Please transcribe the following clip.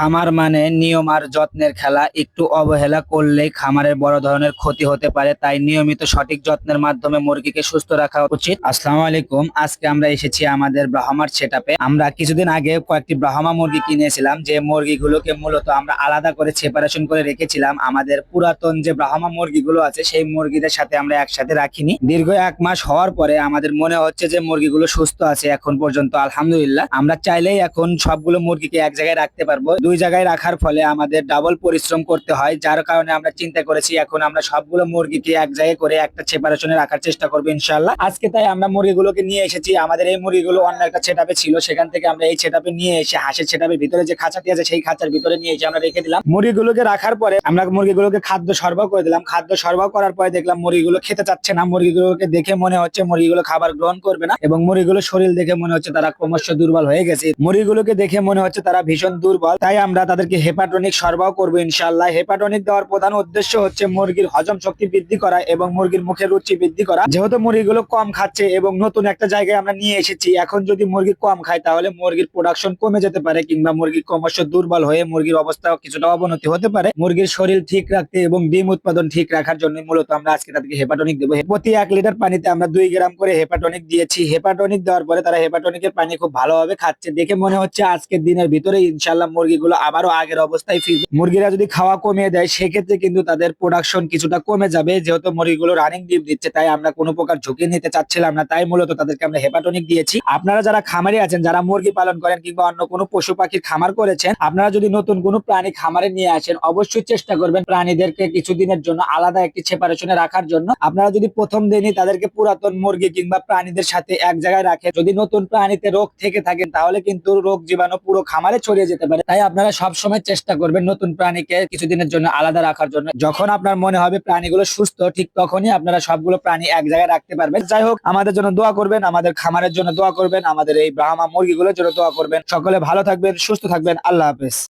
খামার মানে নিয়ম আর যত্নের খেলা। একটু অবহেলা করলেই খামারের বড় ধরনের ক্ষতি হতে পারে, তাই নিয়মিত সঠিক যত্নের মাধ্যমে মুরগিকে সুস্থ রাখা উচিত। আসসালামু আলাইকুম, আজকে আমরা এসেছি আমাদের ব্রাহ্মার সেটাপে আমরা কিছুদিন আগে কয়েকটি ব্রাহ্মা মুরগি কিনেছিলাম, যে মুরগিগুলোকে মূলত আমরা আলাদা করে সেপারেশন করে রেখেছিলাম। আমাদের পুরাতন যে ব্রাহ্মা মুরগিগুলো আছে, সেই মুরগিদের সাথে আমরা একসাথে রাখিনি। দীর্ঘ এক মাস হওয়ার পরে আমাদের মনে হচ্ছে যে মুরগিগুলো সুস্থ আছে, এখন পর্যন্ত আলহামদুলিল্লাহ। আমরা চাইলেই এখন সবগুলো মুরগিকে এক জায়গায় রাখতে পারব। দুই জায়গায় রাখার ফলে আমাদের ডাবল পরিশ্রম করতে হয়, যার কারণে আমরা চিন্তা করেছি, এখন আমরা সবগুলো মুরগিকে এক জায়গায় করে একটা সেপারেশনে রাখার চেষ্টা করব ইনশাল্লাহ আজকে তাই আমরা মুরগিগুলোকে নিয়ে এসেছি, আমাদের এই মুরগিগুলো অন্য একটা সেটাপে ছিল, সেখান থেকে আমরা এই সেটাপে নিয়ে এসে হাঁসের সেটাপের ভিতরে যে খাঁচাটি আছে, সেই খাঁচার ভিতরে নিয়ে এসে আমরা রেখে দিলাম। মুরগিগুলোকে রাখার পরে আমরা মুরগিগুলোকে খাদ্য সরবরাহ করে দিলাম। খাদ্য সরবরাহ করার পরে দেখলাম মুরগিগুলো খেতে চাচ্ছে না। মুরগিগুলোকে দেখে মনে হচ্ছে মুরগিগুলো খাবার গ্রহণ করবে না এবং মুরগিগুলো শরীর দেখে মনে হচ্ছে তারা ক্রমশ দুর্বল হয়ে গেছে। মুরগিগুলোকে দেখে মনে হচ্ছে তারা ভীষণ দুর্বল। তাই আমরা তাদেরকে হেপাটনিক সরবরাহ করব ইনশাল্লাহ হেপাটনিক দেওয়ার প্রধান উদ্দেশ্য হচ্ছে মুরগির হজম শক্তি বৃদ্ধি করা এবং মুরগির মুখের রুচি বৃদ্ধি করা। যেহেতু মুরগিগুলো কম খাচ্ছে এবং নতুন একটা জায়গায় আমরা নিয়ে এসেছি, এখন যদি মুরগি কম খায় তাহলে মুরগির প্রোডাকশন কমে যেতে পারে কিংবা মুরগি ক্রমশ দুর্বল হয়ে মুরগির অবস্থা কিছুটা অবনতি হতে পারে। মুরগির শরীর ঠিক রাখতে এবং ডিম উৎপাদন ঠিক রাখার জন্য মূলত আমরা আজকে তাদেরকে হেপাটনিক দেবো। প্রতি এক লিটার পানিতে আমরা দুই গ্রাম করে হেপাটনিক দিয়েছি। হেপাটনিক দেওয়ার পরে তারা হেপাটনিকের পানি খুব ভালোভাবে খাচ্ছে। দেখে মনে হচ্ছে আজকের দিনের ভিতরে ইনশাল্লাহ মুরগিগুলো আবারও আগের অবস্থায় ফিরবে মুরগিরা যদি খাওয়া কমিয়ে দেয়, সেক্ষেত্রে কিন্তু তাদের প্রোডাকশন কিছুটা কমে যাবে। যেহেতু মুরগিগুলো রানিং ডিম দিচ্ছে, তাই আমরা কোনো প্রকার ঝুঁকি নিতে চাচ্ছিলাম না। তাই মূলত তাদেরকে আমরা হেপাটনিক দিয়েছি। আপনারা যারা খামারি আছেন, যারা মুরগি পালন করেন কিংবা অন্য কোনো পশু পাখির খামার করেছেন, আপনারা যদি নতুন কোনো প্রাণী খামারে নিয়ে আসেন, অবশ্যই চেষ্টা করবেন প্রাণীদেরকে কিছুদিনের জন্য আলাদা একটি সেপারেশনে রাখার জন্য। আপনারা যদি প্রথম দিনই তাদেরকে পুরাতন মুরগি কিংবা প্রাণীদের সাথে এক জায়গায় রাখেন, যদি নতুন প্রাণীতে রোগ থেকে থাকেন, তাহলে কিন্তু রোগ জীবাণু পুরো খামারে ছড়িয়ে যেতে পারে। তাই আপনারা সবসময় চেষ্টা করবেন নতুন প্রাণীকে কিছুদিনের জন্য আলাদা রাখার জন্য। যখন আপনার মনে হবে প্রাণীগুলো সুস্থ, ঠিক তখনই আপনারা সবগুলো প্রাণী এক জায়গায় রাখতে পারবেন। যাই হোক, আমাদের জন্য দোয়া করবেন, আমাদের খামারের জন্য দোয়া করবেন, আমাদের এই ব্রাহ্মা মুরগিগুলোর জন্য দোয়া করবেন। সকলে ভালো থাকবেন, সুস্থ থাকবেন। আল্লাহ হাফেজ।